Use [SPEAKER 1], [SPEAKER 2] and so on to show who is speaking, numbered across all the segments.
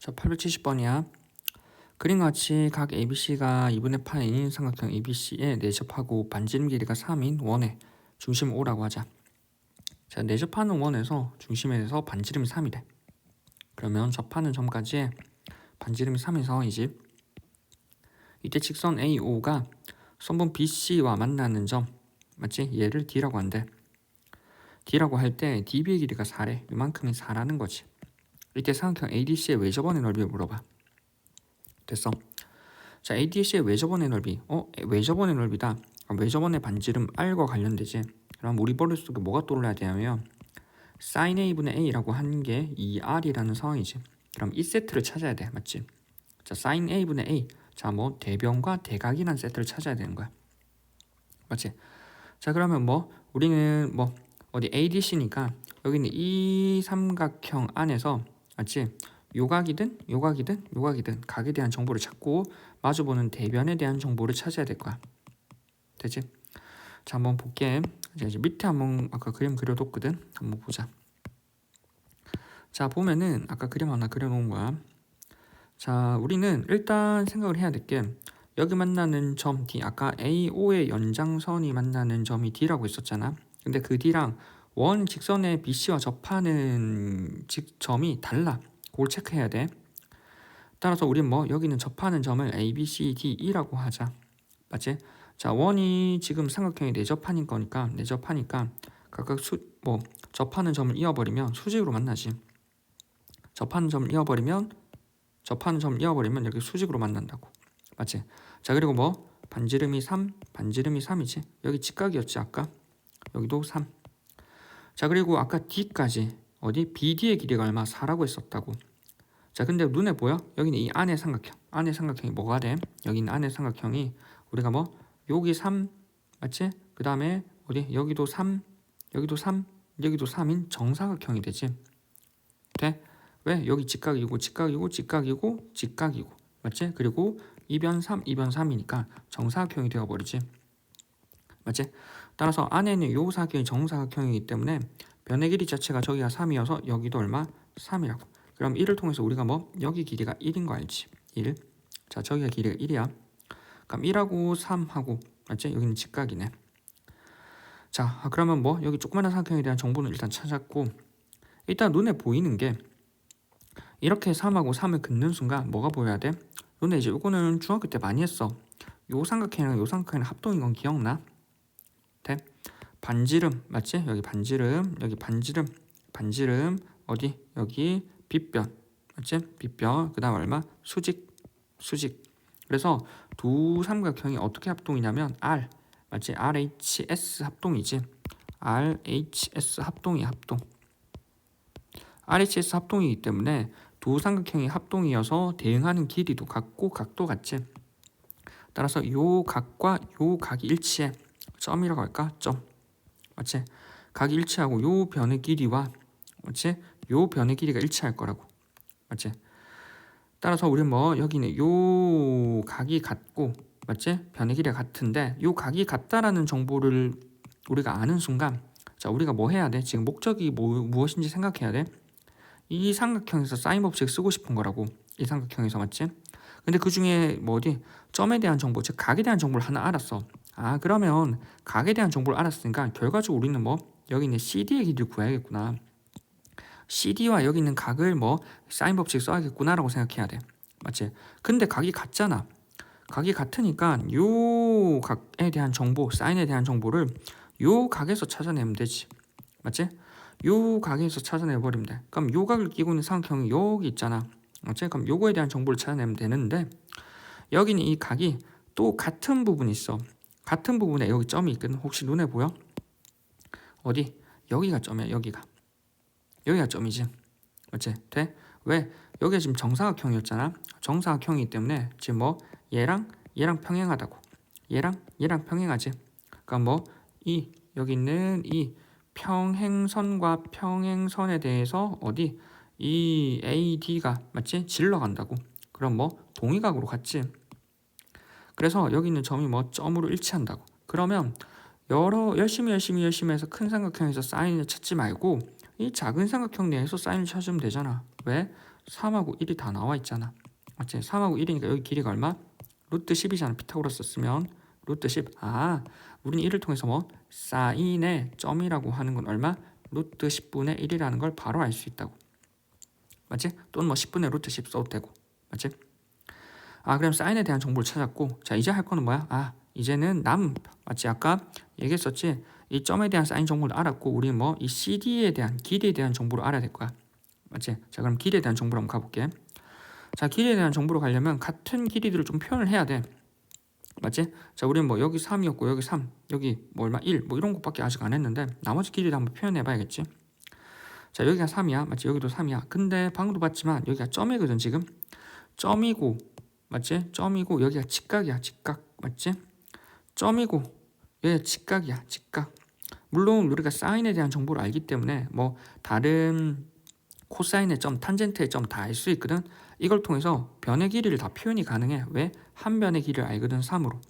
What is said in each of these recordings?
[SPEAKER 1] 자, 870번이야. 그림과 같이 각 ABC가 2분의 파인 삼각형 ABC에 내접하고 반지름 길이가 3인 원의 중심 O라고 하자. 자, 내접하는 원에서 중심에 대해서 반지름이 3이래. 그러면 접하는 점까지의 반지름이 3인 상황이지. 이때 직선 AO가 선분 BC와 만나는 점 맞지? 얘를 D라고 한대. D라고 할 때 DB의 길이가 4래. 이만큼이 4라는 거지. 이때 삼각형 ADC의 외접원의 넓이를 물어봐. 됐어. 자, ADC의 외접원의 넓이. 어, 외접원의 넓이다. 외접원의 반지름 R과 관련되지. 그럼 우리 머릿속에 뭐가 떠올라야 되냐면 sin A분의 A라고 하는 게 2R이라는 상황이지. 그럼 이 세트를 찾아야 돼. 맞지? 자, sin A분의 A. 자, 뭐 대변과 대각이라는 세트를 찾아야 되는 거야. 맞지? 자, 그러면 뭐 우리는 뭐 어디 ADC니까 여기는 이 삼각형 안에서 맞지? 요각이든 요각이든 요각이든 각에 대한 정보를 찾고 마주보는 대변에 대한 정보를 찾아야 될 거야. 되지? 자, 한번 볼게. 자, 이제 밑에 한번 아까 그림 그려뒀거든. 한번 보자. 자, 보면은 아까 그림 하나 그려놓은 거야. 자, 우리는 일단 생각을 해야 될 게 여기 만나는 점 D 아까 AO의 연장선이 만나는 점이 D라고 있었잖아. 근데 그 D랑 원 직선의 BC와 접하는 직 점이 달라. 그걸 체크해야 돼. 따라서 우린 뭐 여기는 접하는 점을 A, B, C, D, E라고 하자. 맞지? 자, 원이 지금 삼각형이 내접하는 거니까 내접하니까 각각 수 뭐 접하는 점을 이어버리면 수직으로 만나지. 접하는 점을 이어버리면 접하는 점을 이어버리면 이렇게 수직으로 만난다고. 맞지? 자, 그리고 뭐 반지름이 3, 반지름이 3이지. 여기 직각이었지 아까. 여기도 3. 자, 그리고 아까 D까지 어디 BD의 길이가 얼마 4라고 했었다고. 자, 근데 눈에 보여? 여기는 이 안의 삼각형. 안의 삼각형이 뭐가 돼? 여기는 안의 삼각형이 우리가 뭐 여기 3 맞지? 그 다음에 어디 여기도 3, 여기도 3, 여기도 3인 정사각형이 되지. 돼? 왜? 여기 직각이고 직각이고 직각이고 직각이고 맞지? 그리고 2변 3, 2변 3이니까 정사각형이 되어 버리지. 맞지? 따라서 안에는 요 사각형이 정사각형이기 때문에 변의 길이 자체가 저기가 3이어서 여기도 얼마? 3이라고. 그럼 1을 통해서 우리가 뭐 여기 길이가 1인 거 알지? 1. 자, 저기가 길이가 1이야. 그럼 1하고 3하고 맞지? 여기는 직각이네. 자, 아, 그러면 뭐 여기 조그마한 삼각형에 대한 정보는 일단 찾았고 일단 눈에 보이는 게 이렇게 3하고 3을 긋는 순간 뭐가 보여야 돼? 눈에 이제 이거는 중학교 때 많이 했어. 요 삼각형이랑 요 삼각형이랑 합동인 건 기억나? 돼? 반지름 맞지? 여기 반지름 여기 반지름 반지름 어디? 여기 빗변 맞지? 빗변 그 다음 얼마? 수직 수직 그래서 두 삼각형이 어떻게 합동이냐면 R 맞지? RHS 합동이지 RHS 합동이 합동 RHS 합동이기 때문에 두 삼각형이 합동이어서 대응하는 길이도 같고 각도 같지 따라서 요 각과 요 각이 일치해 점이라고 할까? 점 맞지? 각이 일치하고 요 변의 길이와 맞지? 요 변의 길이가 일치할 거라고 맞지? 따라서 우리는 뭐 여기는 요 각이 같고 맞지? 변의 길이가 같은데 요 각이 같다라는 정보를 우리가 아는 순간 자 우리가 뭐 해야 돼? 지금 목적이 뭐, 무엇인지 생각해야 돼. 이 삼각형에서 사인 법칙 쓰고 싶은 거라고 이 삼각형에서 맞지? 근데 그 중에 뭐 어디 점에 대한 정보 즉 각에 대한 정보를 하나 알았어. 아 그러면 각에 대한 정보를 알았으니까 결과적으로 우리는 뭐 여기 있는 CD의 길이를 구해야겠구나. CD와 여기 있는 각을 뭐 사인 법칙 써야겠구나라고 생각해야 돼. 맞지? 근데 각이 같잖아. 각이 같으니까 요 각에 대한 정보, 사인에 대한 정보를 요 각에서 찾아내면 되지. 맞지? 요 각에서 찾아내 버리면 돼. 그럼 요 각을 끼고 있는 삼각형이 여기 있잖아. 맞지? 그럼 요거에 대한 정보를 찾아내면 되는데 여기는 이 각이 또 같은 부분이 있어. 같은 부분에 여기 점이 있거든. 혹시 눈에 보여? 어디? 여기가 점이야. 여기가. 여기가 점이지. 맞지? 돼? 왜? 여기가 지금 정사각형이었잖아. 정사각형이기 때문에 지금 뭐 얘랑 얘랑 평행하다고. 얘랑 얘랑 평행하지. 그러니까 뭐 이 여기 있는 이 평행선과 평행선에 대해서 어디 이 AD가 맞지? 질러 간다고. 그럼 뭐 동의각으로 갔지. 그래서 여기 있는 점이 뭐 점으로 일치한다고. 그러면 여러 열심히 열심히 열심히 해서 큰 삼각형에서 사인을 찾지 말고 이 작은 삼각형 내에서 사인을 찾으면 되잖아. 왜? 3하고 1이 다 나와 있잖아. 맞지? 3하고 1이니까 여기 길이가 얼마? 루트 10이잖아. 피타고라스 쓰면 루트 10. 아, 우리는 이를 통해서 뭐 사인의 점이라고 하는 건 얼마? 루트 10분의 1이라는 걸 바로 알 수 있다고. 맞지? 또는 뭐 10분의 루트 10 써도 되고. 맞지? 아, 그럼 사인에 대한 정보를 찾았고 자, 이제 할 거는 뭐야? 아, 이제는 남 맞지? 아까 얘기했었지? 이 점에 대한 사인 정보를 알았고 우리는 뭐 이 CD에 대한 길이에 대한 정보를 알아야 될 거야. 맞지? 자, 그럼 길이에 대한 정보를 한번 가볼게. 자, 길이에 대한 정보로 가려면 같은 길이들을 좀 표현을 해야 돼. 맞지? 자, 우리는 뭐 여기 3이었고 여기 3, 여기 뭐 얼마 1, 뭐 이런 것밖에 아직 안 했는데 나머지 길이를 한번 표현해 봐야겠지. 자, 여기가 3이야. 맞지? 여기도 3이야. 근데 방금도 봤지만 여기가 점이거든, 지금. 점이고 맞지? 점이고 여기가 직각이야, 직각. 맞지? 점이고 여기가 직각이야, 직각. 물론 우리가 사인에 대한 정보를 알기 때문에 뭐 다른 코사인의 점, 탄젠트의 점 다 알 수 있거든. 이걸 통해서 변의 길이를 다 표현이 가능해. 왜? 한 변의 길이를 알거든 3으로.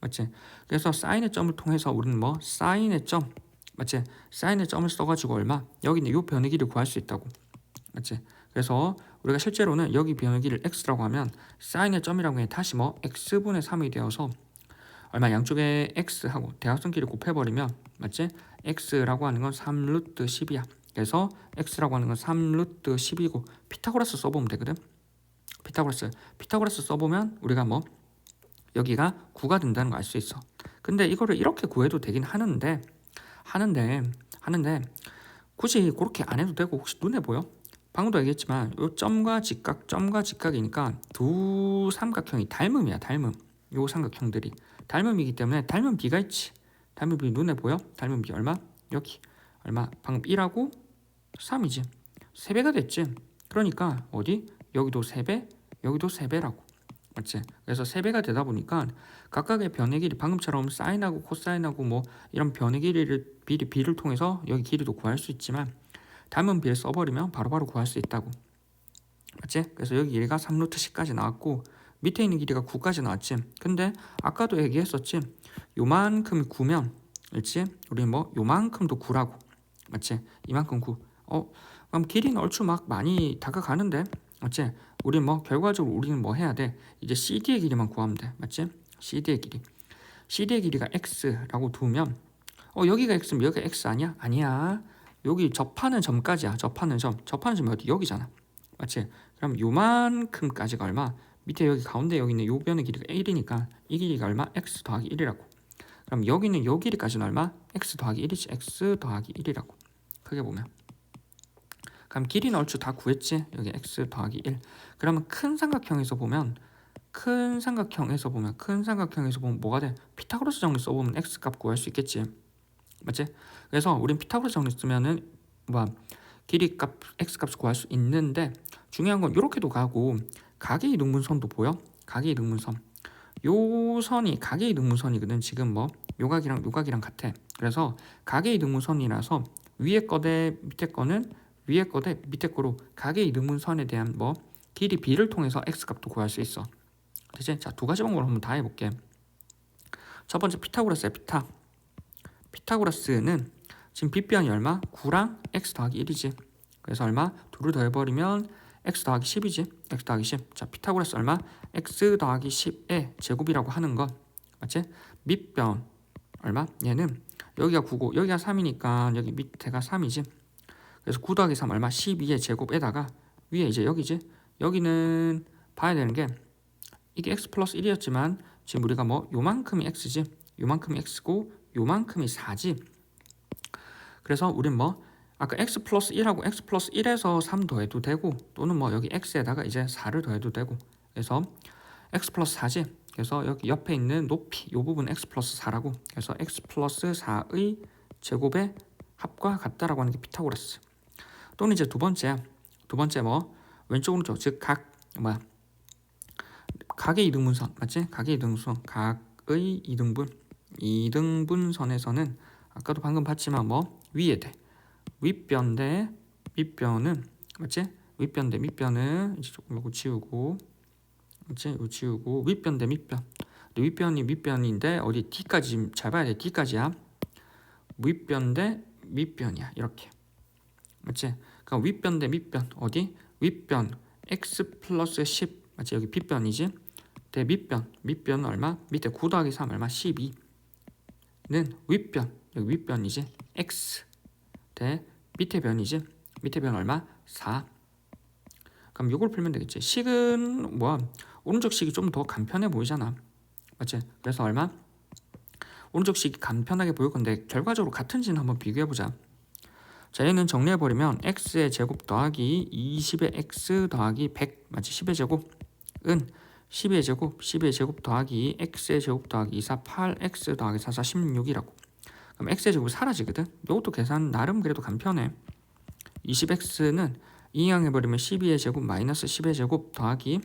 [SPEAKER 1] 맞지? 그래서 사인의 점을 통해서 우리는 뭐 사인의 점, 맞지? 사인의 점을 써가지고 얼마? 여기 있는 이 변의 길이를 구할 수 있다고. 맞지? 그래서 우리가 실제로는 여기 길이를 x라고 하면 사인의 점이라고 해 다시 뭐 x분의 3이 되어서 얼마 양쪽에 x하고 대각선끼리 곱해버리면 맞지? x라고 하는 건 3루트 10이야. 그래서 x라고 하는 건 3루트 10이고 피타고라스 써보면 되거든. 피타고라스 피타고라스 써보면 우리가 뭐 여기가 9가 된다는 거 알 수 있어. 근데 이거를 이렇게 구해도 되긴 하는데 하는데 하는데 굳이 그렇게 안 해도 되고 혹시 눈에 보여? 방금도 얘기했지만 요 점과 직각 점과 직각이니까 두 삼각형이 닮음이야 닮음 요 삼각형들이 닮음이기 때문에 닮은 비가 있지 닮은 비 눈에 보여? 닮은 비 얼마? 여기 얼마? 방금 1하고 3이지 3배가 됐지 그러니까 어디? 여기도 3배 여기도 3배라고 맞지? 그래서 3배가 되다 보니까 각각의 변의 길이 방금처럼 사인하고 코사인하고 뭐 이런 변의 길이를 비를 통해서 여기 길이도 구할 수 있지만 닮은 비를 써버리면 바로 바로 구할 수 있다고 맞지? 그래서 여기 길이가 3루트 10까지 나왔고 밑에 있는 길이가 9까지 나왔지 근데 아까도 얘기했었지 요만큼 9면 알지? 우리 뭐 요만큼도 9라고 맞지? 이만큼 9 어? 그럼 길이는 얼추 막 많이 다가가는데 맞지? 우리 뭐 결과적으로 우리는 뭐 해야 돼? 이제 CD의 길이만 구하면 돼 맞지? CD의 길이 CD의 길이가 X라고 두면 어 여기가 X면 여기가 X 아니야? 아니야 여기 접하는 점까지야 접하는 점 접하는 점이 어디? 여기잖아 맞지? 그럼 요만큼까지가 얼마? 밑에 여기 가운데 여기 있는 요 변의 길이가 1이니까 이 길이가 얼마? x 더하기 1이라고. 그럼 여기는 요 길이까지는 얼마? x 더하기 1이지. x 더하기 1이라고. 크게 보면. 그럼 길이는 얼추 다 구했지? 여기 x 더하기 1. 그러면 큰 삼각형에서 보면 큰 삼각형에서 보면 큰 삼각형에서 보면 뭐가 돼? 피타고라스 정리 써보면 x 값 구할 수 있겠지. 맞지? 그래서 우린 피타고라스 정리 쓰면은 뭐 길이 값 x 값을 구할 수 있는데 중요한 건 이렇게도 가고 가계 이등분선도 보여? 가계 이등분선. 요 선이 가계 이등분선이거든. 지금 뭐 요각이랑 요각이랑 같아. 그래서 가계 이등분선이라서 위에 거 대 밑에 거는 위에 거 대 밑에 거로 가계 이등분선에 대한 뭐 길이 b를 통해서 x 값도 구할 수 있어. 대신 자두 가지 방법을 한번 다 해볼게. 첫 번째 피타고라스야 피타. 피타고라스는 지금 빗변이 얼마? 9랑 x 더하기 1이지. 그래서 얼마? 둘을 더해버리면 x 더하기 10이지. x 더하기 10. 자, 피타고라스 얼마? x 더하기 10의 제곱이라고 하는 건 맞지? 밑변 얼마? 얘는 여기가 9고 여기가 3이니까 여기 밑에가 3이지. 그래서 9 더하기 3 얼마? 12의 제곱에다가 위에 이제 여기지. 여기는 봐야 되는 게 이게 x 플러스 1이었지만 지금 우리가 뭐 요만큼이 x지. 요만큼이 x고 요만큼이 4지. 그래서 우린 뭐 아까 x 플러스 1하고 x 플러스 1에서 3 더해도 되고 또는 뭐 여기 x에다가 이제 4를 더해도 되고 그래서 x 플러스 4지. 그래서 여기 옆에 있는 높이 이 부분 x 플러스 4라고 그래서 x 플러스 4의 제곱의 합과 같다라고 하는 게 피타고라스. 또는 이제 두 번째야. 두 번째 뭐 왼쪽 오른쪽 즉각 뭐야? 각의 이등분선. 맞지? 각의 이등분선. 각의 이등분 이등분선에서는 아까도 방금 봤지만 뭐 위에 돼 윗변 대 밑변은 맞지? 윗변 대 밑변은 이제 조금 이거 지우고 맞지? 이거 지우고 윗변 대 밑변 윗변이 밑변인데 어디 D까지 잘 봐야 돼 D까지야 윗변 대 밑변이야 이렇게 맞지? 그러니까 윗변 대 밑변 어디? 윗변 x 플러스 10 맞지? 여기 빗변이지? 대 밑변 밑변은 얼마? 밑에 9 더하기 3 얼마? 12 는 윗변 여기 윗변이지? x 대 밑에 변이지? 밑에 변 얼마? 4 그럼 이걸 풀면 되겠지 식은 뭐야 오른쪽 식이 좀 더 간편해 보이잖아 맞지? 그래서 얼마? 오른쪽 식이 간편하게 보일 건데 결과적으로 같은지는 한번 비교해 보자 자 얘는 정리해 버리면 x의 제곱 더하기 20의 x 더하기 100 맞지? 10의 제곱은 12의 제곱 12의 제곱 더하기 x의 제곱 더하기 2 4 8x 더하기 4 4 16이라고. 그럼 x의 제곱이 사라지거든? 이것도 계산 나름 그래도 간편해. 20x는 이항해버리면 12의 제곱 마이너스 10의 제곱 더하기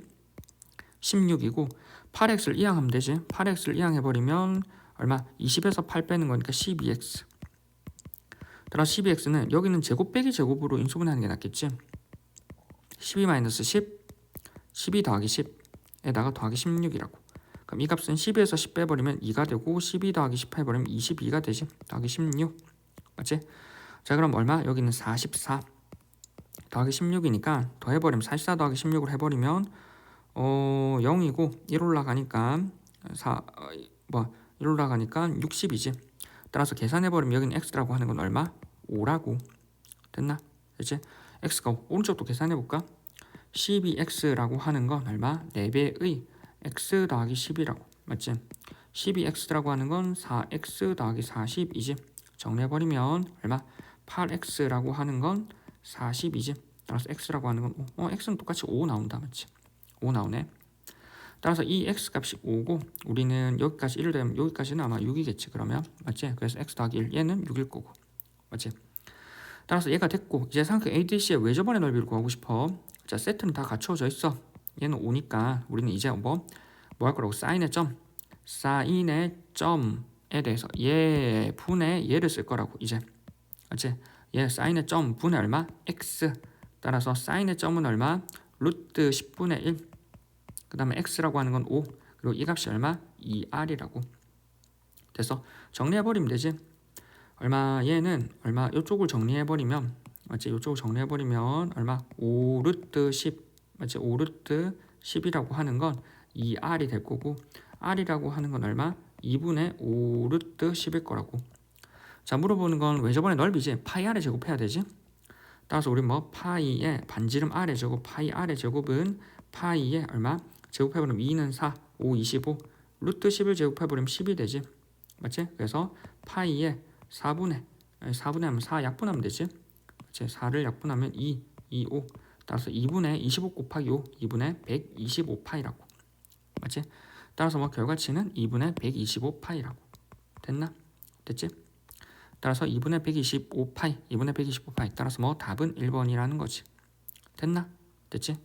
[SPEAKER 1] 16이고 8x를 이항하면 되지. 8x를 이항해버리면 얼마? 20에서 8 빼는 거니까 12x 따라 12x는 여기는 제곱 빼기 제곱으로 인수분해하는 게 낫겠지? 12 마이너스 10 12 더하기 10 에다가 더하기 16이라고 그럼 이 값은 12에서 10 빼버리면 2가 되고 12 더하기 10 해버리면 22가 되지 더하기 16 맞지? 자 그럼 얼마? 여기는 44 더하기 16이니까 더해버리면 44 더하기 16을 해버리면 어 0이고 1 올라가니까 4, 어, 뭐, 1 올라가니까 60이지 따라서 계산해버리면 여기는 x라고 하는 건 얼마? 5라고 됐나? 됐지? x가 오른쪽도 계산해볼까? 12x라고 하는 건 얼마? 4배의 x 더하기 10이라고 맞지? 12x라고 하는 건 4x 더하기 40이지 정리해버리면 얼마? 8x라고 하는 건 40이지 따라서 x라고 하는 건 5. 어, x는 똑같이 5 나온다 맞지? 5 나오네 따라서 이 x 값이 5고 우리는 여기까지 1을 되면 여기까지는 아마 6이겠지 그러면 맞지? 그래서 x 더하기 1 얘는 6일 거고 맞지? 따라서 얘가 됐고 이제 상크 ADC의 외접원의 넓이를 구하고 싶어 자 세트는 다 갖춰져 있어 얘는 5니까 우리는 이제 뭐 뭐 할 거라고 사인의 점 사인의 점에 대해서 얘 분의 얘를 쓸 거라고 이제 맞지? 얘 사인의 점 분의 얼마? x 따라서 사인의 점은 얼마? 루트 10분의 1. 그 다음에 x라고 하는 건 5. 그리고 이 값이 얼마? 2r이라고. 돼서 정리해버리면 되지. 얼마 얘는 얼마 이쪽을 정리해버리면 맞지? 이쪽을 정리해버리면 얼마? 5 루트 10 맞지? 5 루트 10이라고 하는 건 2r이 될 거고 r이라고 하는 건 얼마? 2분의 5 루트 10일 거라고. 자 물어보는 건왜 저번에 넓이지? 파이 r의 제곱해야 되지? 따라서 우리 뭐 파이의 반지름 r의 제곱 파이 r의 제곱은 파이의 얼마? 제곱해버리면 2는 4, 5, 25 루트 10을 제곱해버리면 10이 되지 맞지? 그래서 파이의 4분의 4분의 하면 4 약분하면 되지 그치? 4를 약분하면 2, 2, 5 따라서 2분의 25 곱하기 5 2분의 125파이라고 맞지? 따라서 뭐 결과치는 2분의 125파이라고 됐나? 됐지? 따라서 2분의 125파이 2분의 125파이 따라서 뭐 답은 1번이라는 거지 됐나? 됐지?